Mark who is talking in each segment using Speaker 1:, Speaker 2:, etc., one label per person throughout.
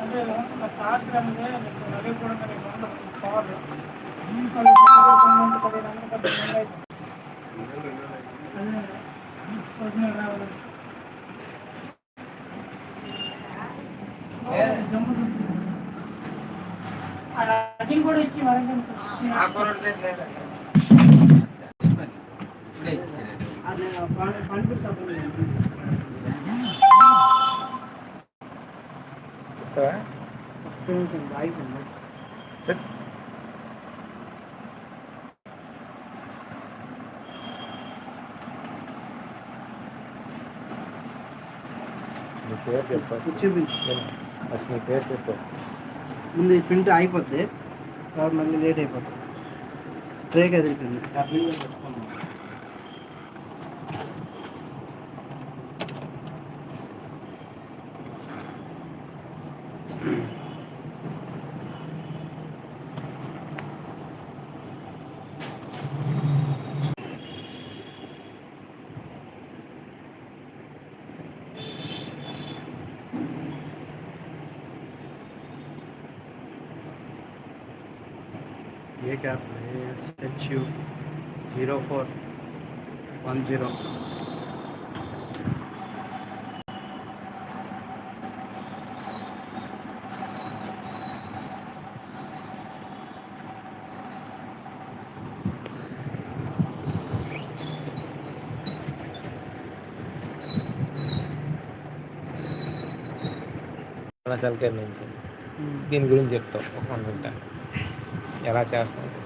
Speaker 1: అంటే చార్జ్ అంటే రవి కూడా కావాలి అది కూడా ఇచ్చి వరకు
Speaker 2: నీ పేరు చెప్పు
Speaker 3: చూపించు
Speaker 2: ఫస్ట్ నీ పేరు చెప్పు
Speaker 3: ముందు ఈ ప్రింట్ అయిపోద్ది తర్వాత మళ్ళీ లేట్ అయిపోతుంది ట్రే కదిలిపోయింది
Speaker 4: క్యాప్ హెచ్యు జీరో ఫోర్ వన్ జీరో
Speaker 2: మన సెల్కేర్ నుంచి దీని గురించి చెప్తావు ఒక వన్ మినిట్ ఎలా
Speaker 3: చేస్తాం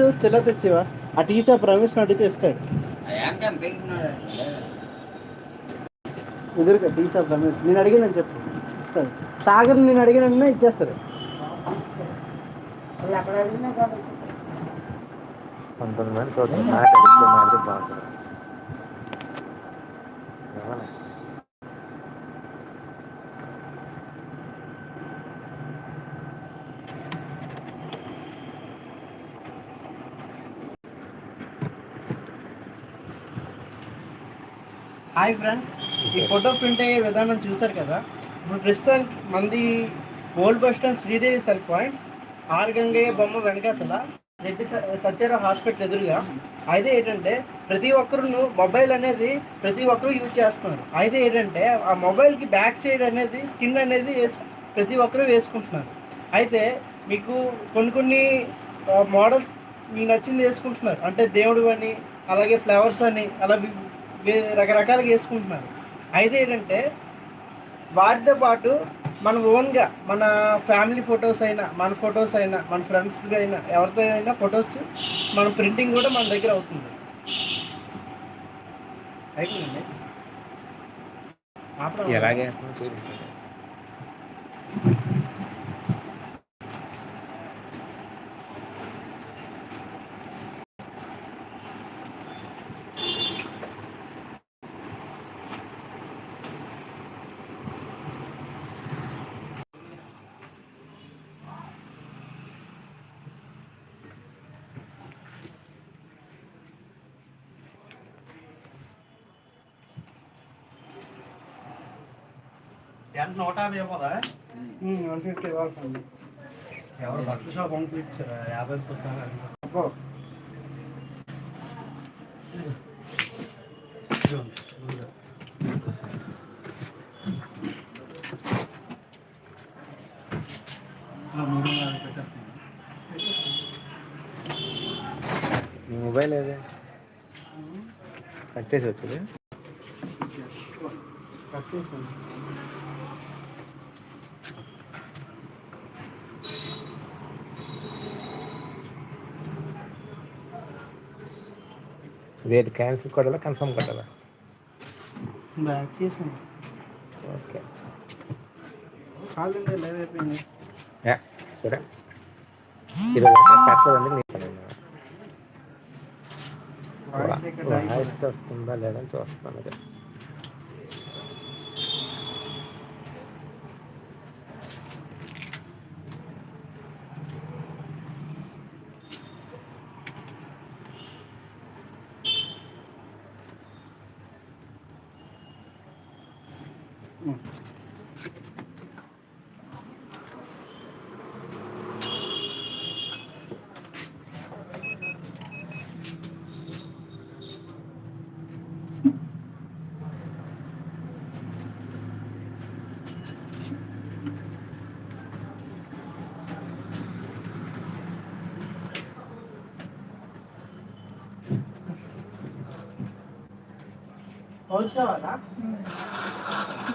Speaker 3: గణేష్ చెల్ల తెచ్చేవా? ఆ టీ షాప్ రమేష్ అడిగితే ఇస్తాడు ఎదురుగా టీ షాప్ రమేష్ నేను అడిగానని చెప్పు. ఇస్తాడు. సాగర్ నేను ఇచ్చేస్తారు
Speaker 1: అడిగినా కాబట్టి
Speaker 2: పంతొమ్మిది మంది
Speaker 3: హాయ్ ఫ్రెండ్స్. ఈ ఫోటో ప్రింట్ అయ్యే విధానం చూశారు కదా? ఇప్పుడు ప్రస్తుతానికి మంది old bus stand Sridevi cell point R Gangaiah బొమ్మ వెనకాతల రెడ్డి సత్యారావు హాస్పిటల్ ఎదురుగా. అయితే ఏంటంటే ప్రతి ఒక్కరు మొబైల్ అనేది ప్రతి ఒక్కరు యూజ్ చేస్తున్నారు. అయితే ఏంటంటే ఆ మొబైల్కి బ్యాక్ సైడ్ అనేది స్కిన్ అనేది ప్రతి ఒక్కరు వేసుకుంటున్నారు. అయితే మీకు కొన్ని కొన్ని మోడల్స్ మీకు నచ్చింది వేసుకుంటున్నారు. అంటే దేవుడు అని అలాగే ఫ్లవర్స్ అని అలా రకరకాలుగా వేసుకుంటున్నారు అయితే ఏంటంటే వాటితో పాటు మన ఓన్గా మన ఫ్యామిలీ ఫొటోస్ అయినా మన ఫొటోస్ అయినా మన ఫ్రెండ్స్ అయినా ఎవరితో అయినా ఫొటోస్ మన ప్రింటింగ్ కూడా మన దగ్గర అవుతుంది. అయిపోయిందండి?
Speaker 2: ఎలాగే చూపిస్తాను
Speaker 4: ఎంత నూట యాభై ఇవ్వదా
Speaker 3: ఉమ్, 150 వాడుతుంది
Speaker 4: ఎవరు బట్టల షాప్ అమ్ముతూ ఇచ్చారా యాభై
Speaker 2: నీ మొబైల్ ఏదే? కట్ చేసి వచ్చింది?
Speaker 3: కట్ చేసుకోండి
Speaker 2: రేట్ క్యాన్సిల్ కొట్టాలా కన్ఫర్మ్ కొట్టాలా?
Speaker 3: బ్యాక్ చేసాను
Speaker 2: ఓకే.
Speaker 3: ఇండియా లైవ్ అయిపోయింది.
Speaker 2: యా, చూడే. ఈరోజు అక్కడ పని?
Speaker 3: వాయిస్
Speaker 2: వస్తుందా లేదని చూస్తాను అదే 好
Speaker 1: 起来了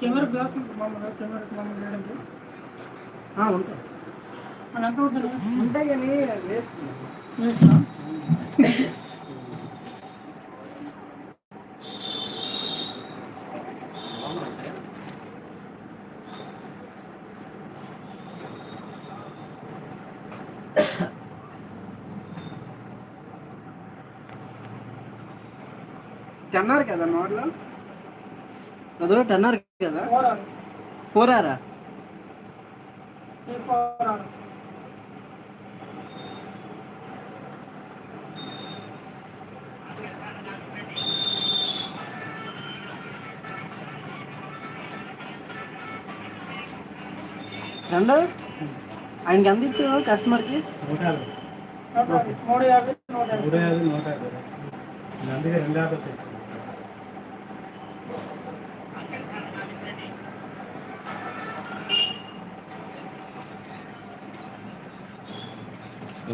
Speaker 1: కెమెరా గ్లాస్ మామూలుగా కెమెరా మామూలు చేయడానికి
Speaker 3: ఉంటాయి
Speaker 1: అది ఎంత అవుతుంది
Speaker 3: ఉంటాయి కానీ వేస్ట్
Speaker 1: చేస్తా
Speaker 3: టెన్నర్ కదా నోట్లో అందులో అన్నారు కదా?
Speaker 1: ఫోర్ ఆరా ఏ
Speaker 3: ఆయనకి ఎంత ఇచ్చావు కస్టమర్కి
Speaker 4: నూట యాభై.
Speaker 1: నూట యాభై మూడు యాభై. నూట యాభై
Speaker 4: నూట యాభై. అందుకే రెండు యాభై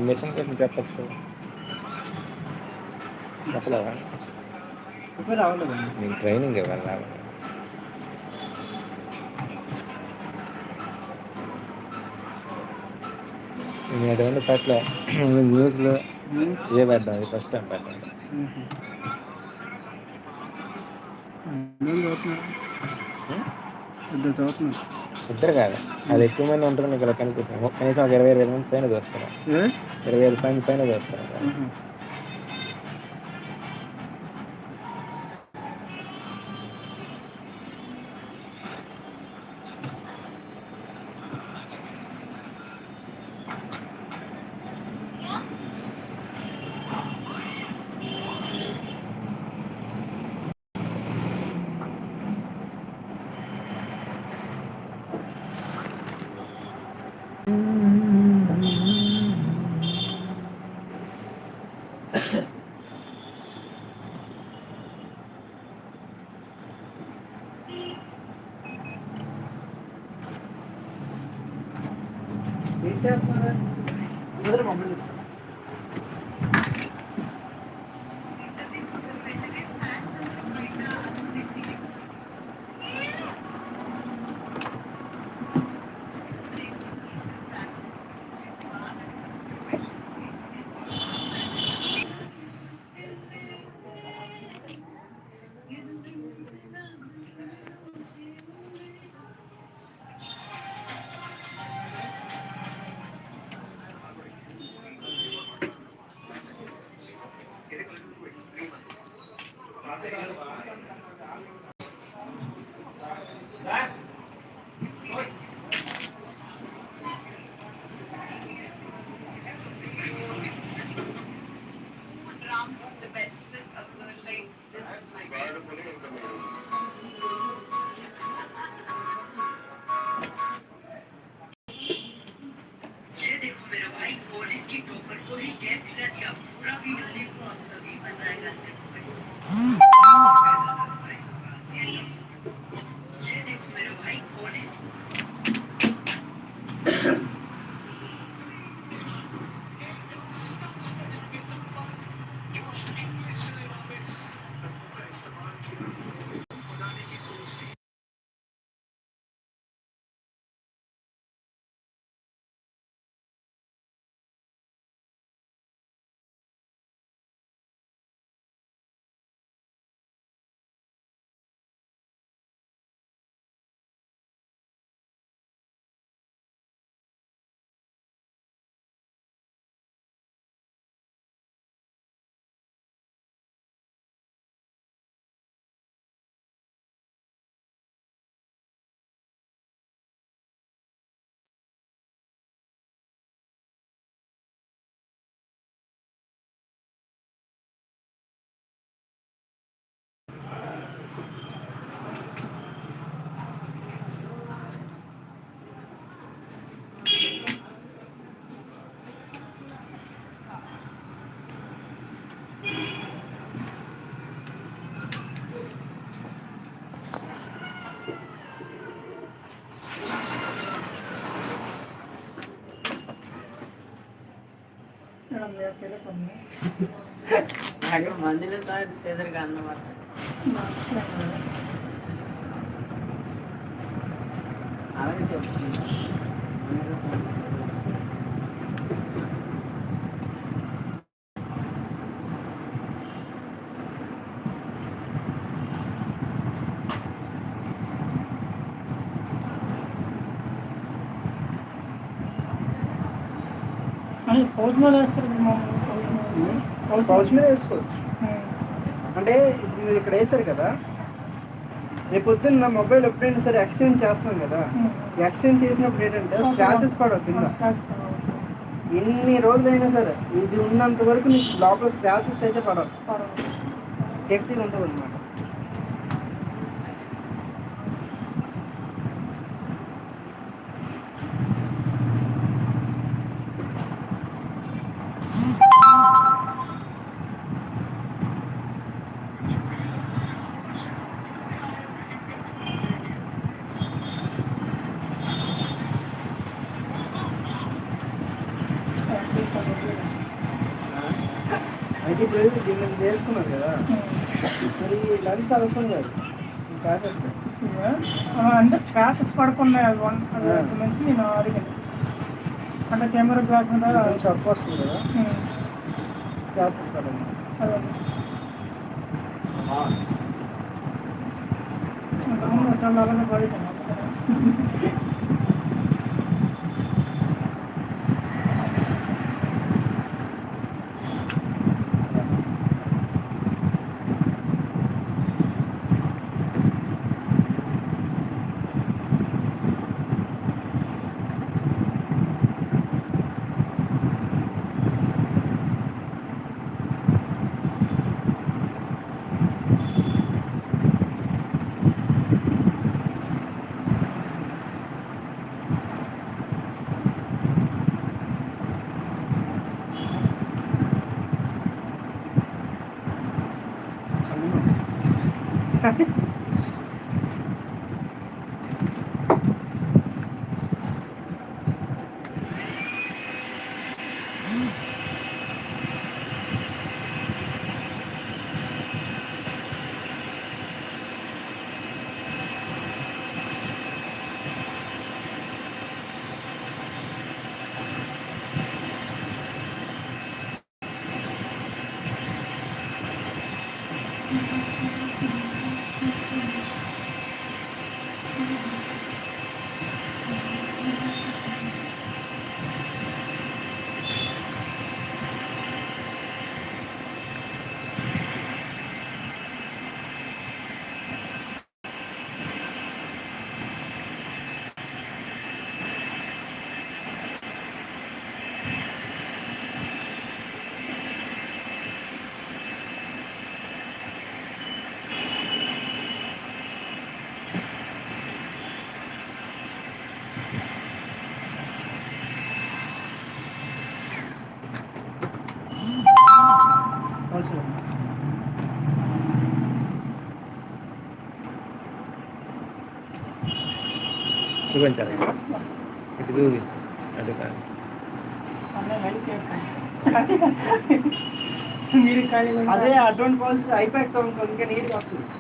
Speaker 2: మిషన్ కోసం చెప్పచ్చు కదా. చెప్పలేవా నేను ట్రైనింగ్ ఇవ్వాలి నేను పెట్టలే న్యూస్లో ఏ పెట్టాం ఇది ఫస్ట్ టైం
Speaker 3: నేను చదువుతున్నాను ఇద్దరు
Speaker 2: కాదు. అది ఎక్కువ మంది ఉంటుంది ఇక్కడ కనిపిస్తుంది. కనీసం ఒక ఇరవై ఇరవై మంది పైన చూస్తారు? ఇరవై ఐదు పైన పైన చూస్తారు.
Speaker 3: Mm. पूरा वीडियो देखो
Speaker 1: आप कभी
Speaker 5: मज़ा మందులు సార్ సేదరుగా అన్నమాట అలాగే చెప్తున్నా
Speaker 1: పౌచ్ మీద వేస్తారు పౌచ్ మీద.
Speaker 3: వేసుకోవచ్చు. అంటే మీరు ఇక్కడ వేసారు కదా రేపు పొద్దున్న నా మొబైల్ ఎప్పుడైనా సరే ఎక్స్చేంజ్ చేస్తాం కదా. ఎక్స్చేంజ్ చేసినప్పుడు ఏంటంటే స్క్రాచెస్ పడవు కింద ఎన్ని రోజులైనా సరే ఇది ఉన్నంత వరకు నీకు లోపల స్క్రాచెస్ అయితే పడవు. సేఫ్టీగా ఉంటుంది అనమాట అయితే ఇప్పుడు దీని మీద చేసుకున్నారు కదా. మరి లెన్స్ అవసరం లేదు. ప్యాకెట్స్
Speaker 1: అంటే ప్యాకెట్స్ పడకుండా నుంచి నేను అడిగాను. అంటే కెమెరా
Speaker 3: కొంచెం అప్పు వస్తుంది కదా. స్క్రాచెస్ పడండి
Speaker 1: అదే. చాలా అలాగే పడేసాను
Speaker 3: Thank you.
Speaker 2: చూపించాలి. ఇది చూపించు. అది కాదు.
Speaker 3: అదే అటువంటి పాలసీ అయిపోయి నీట్గా వస్తుంది